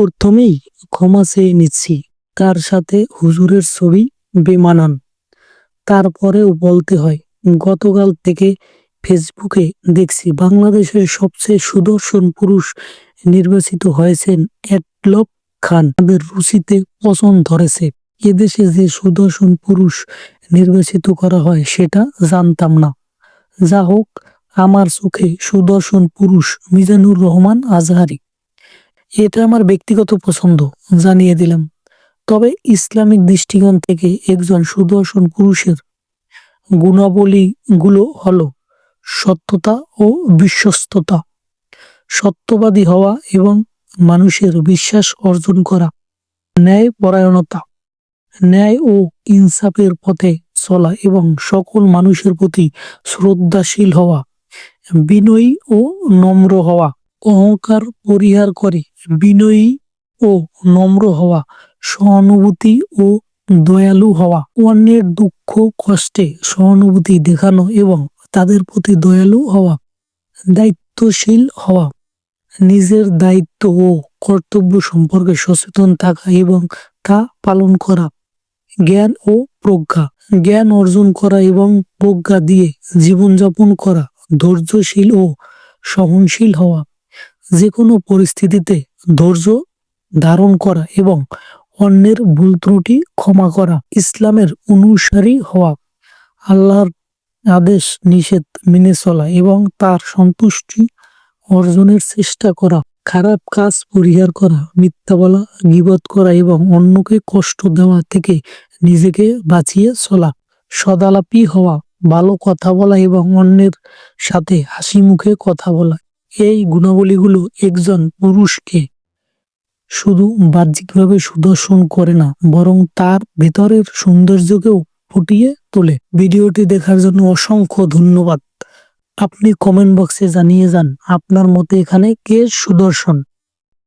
প্রথমেই ক্ষমা চেয়ে নিচ্ছি। তার সাথে হুজুরের ছবি? বেমানান। তারপরেও বলতে হয়, গতকাল থেকে ফেসবুকে দেখছি, বাংলাদেশের সবচেয়ে সুদর্শন পুরুষ নির্বাচিত হয়েছেন এটলব খান। তাদের রুচিতে পছন্দ ধরেছে। এদেশে যে সুদর্শন পুরুষ নির্বাচিত করা হয়, সেটা জানতাম না। যা হোক, আমার চোখে সুদর্শন পুরুষ মিজানুর রহমান আজহারি। এটা আমার ব্যক্তিগত পছন্দ, জানিয়ে দিলাম। তবে ইসলামিক দৃষ্টিকোণ থেকে একজন সুদর্শন পুরুষের গুণাবলীগুলো হলো সত্যতা ও বিশ্বস্ততা। সত্যবাদী হওয়া এবং মানুষের বিশ্বাস অর্জন করা ন্যায় পরায়ণতা ন্যায় ও ইনসাফের পথে চলা এবং সকল মানুষের প্রতি শ্রদ্ধাশীল হওয়া, বিনয়ী ও নম্র হওয়া। অহংকার পরিহার করে, বিনয়ী ও নম্র হওয়া, সহানুভূতি ও দয়ালু হওয়া। অন্যের দুঃখ, কষ্টে সহানুভূতি দেখানো এবং তাদের প্রতি দয়ালু হওয়া, দায়িত্বশীল হওয়া। নিজের দায়িত্ব ও কর্তব্য সম্পর্কে সচেতন থাকা এবং তা পালন করা। জ্ঞান ও প্রজ্ঞা। জ্ঞান অর্জন করা এবং প্রজ্ঞা দিয়ে জীবনযাপন করা, ধৈর্যশীল ও সহনশীল হওয়া। যে কোনো পরিস্থিতিতে ধৈর্য ধারণ করা এবং অন্যের ভুল ত্রুটি ক্ষমা করা ইসলামের অনুসারী হওয়া, আল্লাহর আদেশ নিষেধ মেনে চলা এবং তার সন্তুষ্টি অর্জনের চেষ্টা করা, খারাপ কাজ পরিহার করা, মিথ্যা বলা, গিবত করা এবং অন্যকে কষ্ট দেওয়া থেকে নিজেকে বাঁচিয়ে চলা, সদালাপি হওয়া, ভালো কথা বলা এবং অন্যের সাথে হাসি মুখে কথা বলা এই গুণাবলীগুলো একজন পুরুষকে শুধু বাহ্যিকভাবে সুদর্শন করে না, বরং তার ভেতরের সৌন্দর্যকেও ফুটিয়ে তোলে। ভিডিওটি দেখার জন্য অসংখ্য ধন্যবাদ। আপনি কমেন্ট বক্সে জানিয়ে যান আপনার মতে এখানে কে সুদর্শন।